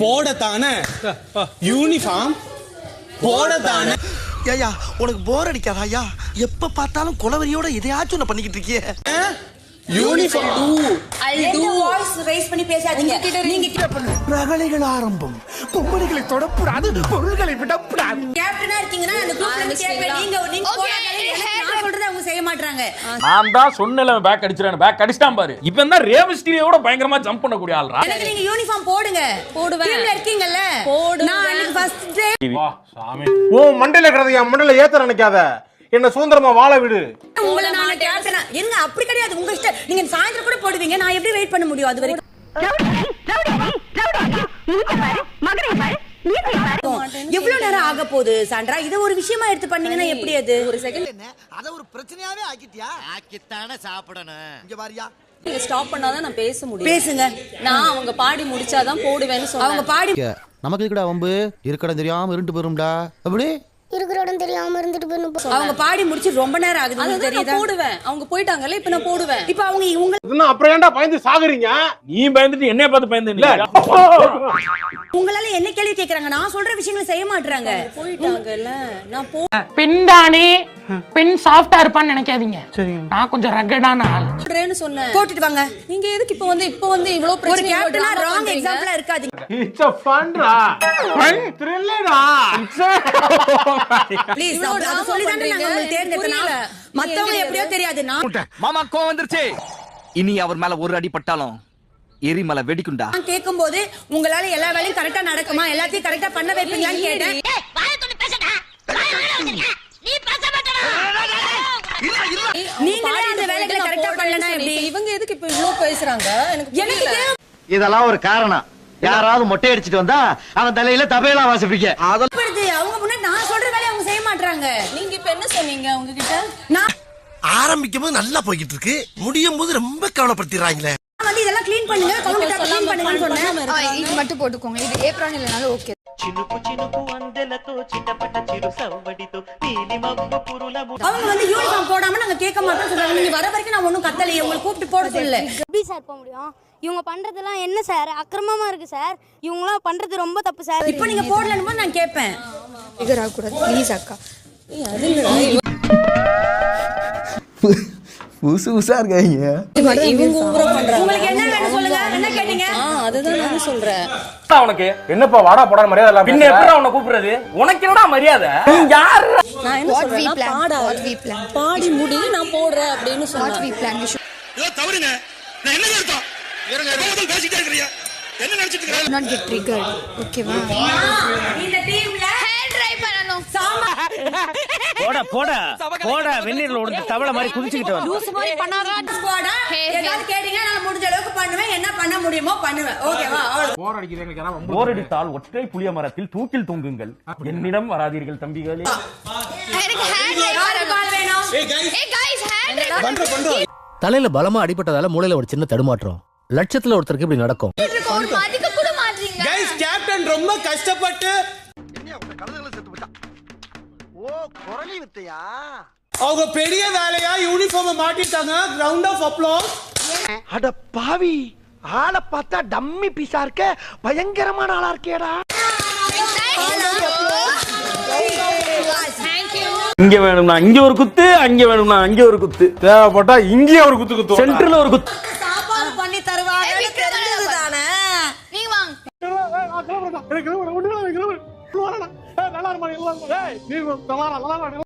போடத்தானே? Uniform போடத்தானே? ஐயா உனக்கு போர் அடிக்காதா ஐயா எப்ப பார்த்தாலும் குலவரியோட எதையாச்சும் ஒண்ணு பண்ணிக்கிட்டு இருக்கியே. யூனிஃபார்ம் ரெண்டு வாய்ஸ் ரைஸ் பண்ணி பேசாதீங்க. நீங்க ரகளைகள் ஆரம்பம். பொம்பளைகளை தொடக்கூடாது பொருள்களை விடக்கூடாது கேப்டனா இருக்கீங்கன்னா அந்த குரூப்ல இருந்து கேட்பேன். நீங்க நீங்க போடாதீங்க. நான் சொல்றதை அவங்க செய்ய மாட்டாங்க நான் தான் சொன்னல பேக் அடிச்சிருக்கேன் பேக் அடிச்சிட்டான் பாரு இவன் தான் ரேவஸ்டிரியோட பயங்கரமா ஜம்ப் பண்ணக்கூடிய ஆள்ரா எனக்கு நீங்க யூனிஃபார்ம் போடுங்க போடுவேன். டீம்ல இருக்கீங்கல்ல போடுவேன். நான் அன்னைக்கு ஃபர்ஸ்ட் டே உன் மண்டையில இருக்கிறத என் மண்டையில ஏத்த நினைக்காத என்ன சுதந்திரமா வாழ விடு உங்களை நான் கேப்டனா இருங்க அப்படி கிடையாது உங்க இஷ்டம் நீங்க சாயந்தரம் கூட போடுவீங்க நான் எப்படி வெயிட் பண்ண முடியும் அது வரைக்கும் எவ்வளவு நேரம் ஆக போகுது சாண்ட்ரா இத ஒரு விஷயமா எடுத்து பண்ணீங்கன்னா எப்படி அது ஒரு செகண்ட் பிரச்சனையாவே ஆக்கிட்டியா? ஆக்கித்தானே சாப்பிடணும். இங்க பாரியா நீங்க ஸ்டாப் பண்ணாதான் நான் பேச முடியும். பேசுங்க. நான் அவங்க பாடி முடிச்சாதான் போடுவேன்னு அவங்க சொன்னாங்க பாடி நமக்கு இருக்கடா வம்பு? இருக்கடம் தெரியாம இருண்டு போயிரும்டா. அப்படி? இருக்கிற இடம் தெரியாம இருந்துட்டு போயிடணும் அவங்க பாடி முடிச்சு ரொம்ப நேரம் ஆகுது நான் தெரியுதா? போடுவேன். அவங்க போயிட்டாங்கல்ல இப்ப நான் போடுவேன். இப்ப அவங்க உங்க இன்னும் அப்புறம் ஏன்டா பயந்து சாகுறீங்க? நீ பயந்துட்டு என்னைய பார்த்து பயந்து இல்ல. உங்களால என்ன கேள்வி கேக்குறாங்க? நான் சொல்ற விஷயங்களை செய்ய மாட்டாங்க போயிட்டாங்கல்ல நான் போ பெண் தானே பெண் சாஃப்டா இருப்பான்னு நினைக்காதீங்க. நான் கொஞ்சம் ரகடான ஆள். சொன்னேன். போட்டுட்டு வாங்க. நீங்க எதுக்கு இப்ப வந்து இப்ப வந்து இவ்வளவு ஒரு பிரச்சனை கேப்டனா ராங் எக்ஸாம்பிளா இருக்காதீங்க. இட்ஸ் a ஃபன்டா ஃபன் த்ரில்லடா ப்ளீஸ் இவ்வளவு அது drama சொல்லி தானே பண்றீங்க. நாங்க உங்களுக்கு தேர்ந்தெடுத்தோம் புரியல. மத்தவங்க எப்படியோ தெரியாது. நான் மாமா கோவம் வந்துருச்சு. இனி அவர் மேல ஒரு அடி பட்டாலும் எரிமலை வெடிக்குண்டா நான் கேட்கும்போது உங்களால எல்லா வேலையும் கரெக்டா நடக்குமா? எல்லாத்தையும் கரெக்டா பண்ண வைப்பீங்களான்னு கேட்டேன். நீங்களே அந்த வேலைகளை கரெக்டா பண்ணலனா எப்படி? இவங்க எதுக்கு இப்ப இவ்வளவு பேசுறாங்க? எனக்கு இதெல்லாம் ஒரு காரணம். யாராவது மொட்டை அடிச்சிட்டு வந்தா அவன் தலையில தபையெல்லாம் வாசிப்பீங்க தேவைப்படுது. அவங்க முன்னாடி நான் சொல்ற வேலையை அவங்க செய்ய மாட்டாங்க நீங்க இப்ப என்ன சொன்னீங்க உங்ககிட்ட? நான் ஆரம்பிக்கும் போது நல்லா போய்கிட்டு இருக்கு. முடியும் போது ரொம்ப கவலைப்படுத்திடுறாங்களே. வந்து இதெல்லாம் க்ளீன் பண்ணுங்க கவுண்டர் க்ளீன் பண்ணுங்கன்னு சொன்னேன். இது மட்டும் போட்டுக்கோங்க. இது ஏப்ரான் இல்லைனாலும் ஓகே அவங்க வந்து யூனிஃபார்ம் போடாம நாங்க கேட்க மாட்டோம் சொல்றாங்க. நீங்க வர வரைக்கும் நான் ஒண்ணும் கத்தலையே உங்களை கூப்பிட்டு போட சொல்லல. எப்படி சார் போக முடியும்? இவங்க பண்றதெல்லாம் என்ன சார் அக்கிரமமா இருக்கு சார் இவங்களாம் பண்றது ரொம்ப தப்பு சார் இப்போ நீங்க போடலன்னு நான் கேட்பேன். ஃபிகர் ஆகக்கூடாது ப்ளீஸ் அக்கா. அது புதுசு புதுசா இருக்காங்க. உனக்கு? என்னப்பா வாடா போடா மரியாதை இல்லாம பின்ன எப்படி கூப்பிடுறது? உனக்கு என்னடா மரியாதை? யாரு? நான் என்ன சொல்றேன் பாடா முடி நான் போடுறேன் அப்படின்னு சொன்னேன் வி தவறுங்க. நான் என்ன அர்த்தம்? பேசிட்டே இருக்கிறீங்க. என்ன நினைச்சிட்டு நாட் கெட் ட்ரிகர்ட் ஓகேவா இந்த டீம்ல ஹேர் ட்ரை பண்ணனும் சாமா போட போட போட வெந்நீர்ல உடைஞ்ச தவளை மாதிரி குதிச்சுக்கிட்டு வந்து லூஸ் மாதிரி பண்ணாத ஸ்குவாடா ஏதாவது கேட்டீங்கன்னா நான் முடிஞ்ச அளவுக்கு பண்ணுவேன் என்ன பண்ண முடியுமோ பண்ணுவேன் ஓகேவா அவ்வளவு போர் அடிக்குது எங்களுக்கு யாராவது வம்பு போர் அடித்தால் ஒற்றை புளிய மரத்தில் தூக்கில் தொங்குங்கள் என்னிடம் வராதீர்கள் தம்பிகளே எனக்கு ஹேர் ட்ரை யாருக்கு பால் வேணும் ஏய் गाइस ஹேர் ட்ரை பண்றோம் பண்றோம் தலையில பலமா அடிபட்டதால மூளையில ஒரு சின்ன தடுமாற்றம் லட்சத்துல ஒருத்தருக்கு இப்படி நடக்கும் ஒரு மதிக்க கூட மாட்டீங்க கைஸ் கேப்டன் ரொம்ப கஷ்டப்பட்டு ஓ குரலி வித்தையா அவங்க பெரிய வேலையா யூனிஃபார்ம் மாட்டிட்டாங்க ரவுண்ட் ஆஃப் அப்ளோஸ் அட பாவி ஆளை பார்த்தா டம்மி பீஸா இருக்க பயங்கரமான ஆளா இருக்கேடா இங்க வேணும்னா இங்க ஒரு குத்து அங்க வேணும்னா அங்க ஒரு குத்து தேவைப்பட்டா இங்கேயே ஒரு குத்து குத்து சென்டர்ல ஒரு குத்து சாப்பாடு பண்ணி தருவாங்க தெரிஞ்சது தானே வாங்க நல்லா இருமா